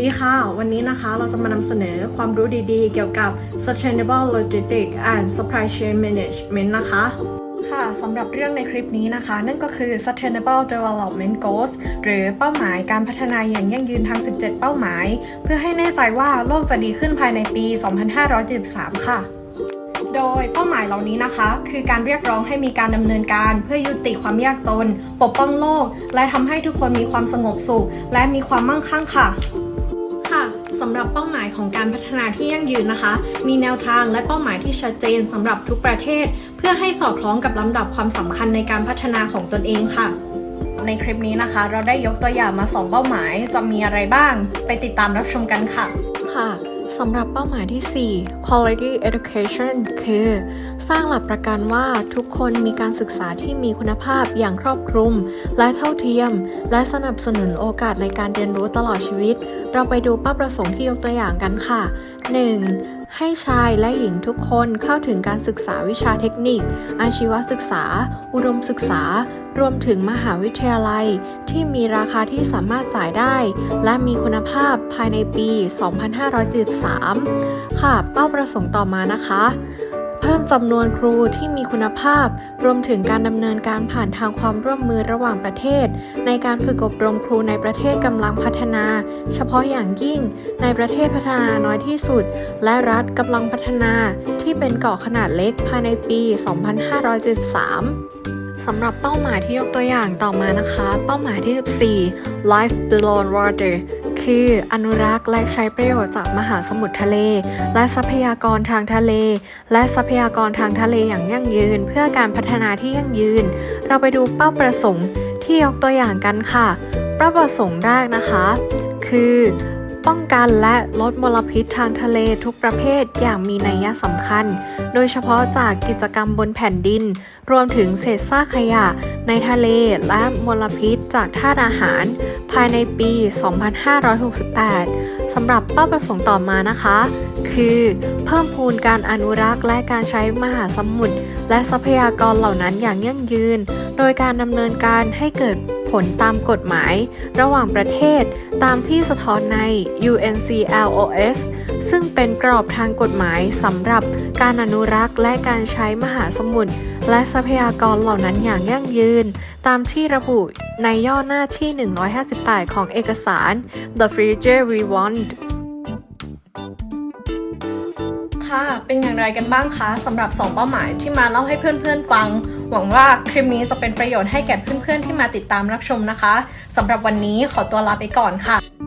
ดีค่ะ วันนี้นะคะเราจะมานำเสนอความรู้ดีๆ เกี่ยวกับ sustainable logistics and supply chain management นะคะ ค่ะสำหรับเรื่องในคลิปนี้นะคะ นั่นก็คือ sustainable development goals หรือเป้าหมายการพัฒนาอย่างยั่งยืนทั้ง17 เป้าหมาย เพื่อให้แน่ใจว่าโลกจะดีขึ้นภายในปี 2573 ค่ะโดยเป้าหมายเหล่านี้นะคะ คือการเรียกร้องให้มีการดำเนินการเพื่อยุติความยากจน ปกป้องโลก และทำให้ทุกคนมีความสงบสุข และมีความมั่งคั่งค่ะ ค่ะสำหรับเป้าหมายของการพัฒนาที่ยั่งยืนนะคะ มีแนวทางและเป้าหมายที่ชัดเจนสำหรับทุกประเทศ เพื่อให้สอดคล้องกับลำดับความสำคัญในการพัฒนาของตนเองค่ะ ในคลิปนี้นะคะ เราได้ยกตัวอย่างมา 2 เป้าหมายจะมีอะไรบ้าง ไปติดตามรับชมกันค่ะค่ะ สำหรับเป้าหมายที่ 4 quality education คือ สร้างหลักประกันว่าทุกคนมีการศึกษาที่มีคุณภาพอย่างครอบคลุม และเท่าเทียม และสนับสนุนโอกาสในการเรียนรู้ตลอดชีวิต เราไปดูเป้าประสงค์ที่ยกตัวอย่างกันค่ะ 1. ให้ชายและหญิงทุกคนเข้าถึงการศึกษาวิชาเทคนิค อาชีวศึกษา อุดมศึกษา รวมถึงมหาวิทยาลัย ที่มีราคาที่สามารถจ่ายได้ และมีคุณภาพภายในปี 2573 ค่ะ เป้าประสงค์ต่อมานะคะ เพิ่มจำนวนครูที่มีคุณภาพ รวมถึงการดำเนินการผ่านทางความร่วมมือระหว่างประเทศ ในการฝึกอบรมครูในประเทศกำลังพัฒนา เฉพาะอย่างยิ่ง ในประเทศพัฒนาน้อยที่สุด และรัฐกำลังพัฒนาที่เป็นเกาะขนาดเล็กภายในปี 2573สำหรับเป้าหมายที่ยกตัวอย่างต่อมานะคะ เป้าหมายที่ 14 Life Below Water คือ อนุรักษ์และใช้ประโยชน์จากมหาสมุทรทะเล และทรัพยากรทางทะเล และทรัพยากรทางทะเลอย่างยั่งยืน เพื่อการพัฒนาที่ยั่งยืน เราไปดูเป้าประสงค์ที่ยกตัวอย่างกันค่ะ เป้าประสงค์แรกนะคะ คือ ป้องกันและลดมลพิษทางทะเลทุกประเภทอย่างมีนัยสำคัญ โดยเฉพาะจากกิจกรรมบนแผ่นดิน รวมถึงเศษซากขยะในทะเลและมลพิษจากท่าอาหาร ภายในปี 2568 สำหรับเป้าประสงค์ต่อมานะคะ คือเพิ่มพูนการอนุรักษ์และการใช้มหาสมุทรและทรัพยากรเหล่านั้นอย่างยั่งยืน โดยการดำเนินการให้เกิด ผลตามกฎหมาย ระหว่างประเทศตามที่สะท้อนใน UNCLOS ซึ่งเป็นกรอบทางกฎหมายสำหรับการอนุรักษ์และการใช้มหาสมุทรและทรัพยากรเหล่านั้นอย่างยั่งยืน ตามที่ระบุในย่อหน้าที่ 158 ของเอกสาร The Future We Want ค่ะ เป็นอย่างไรกันบ้างคะสำหรับ 2 เป้าหมายที่มาเล่าให้เพื่อนๆฟัง หวังว่าคลิปนี้จะเป็นประโยชน์ให้แก่เพื่อนๆที่มาติดตามรับชมนะคะสำหรับวันนี้ขอตัวลาไปก่อนค่ะ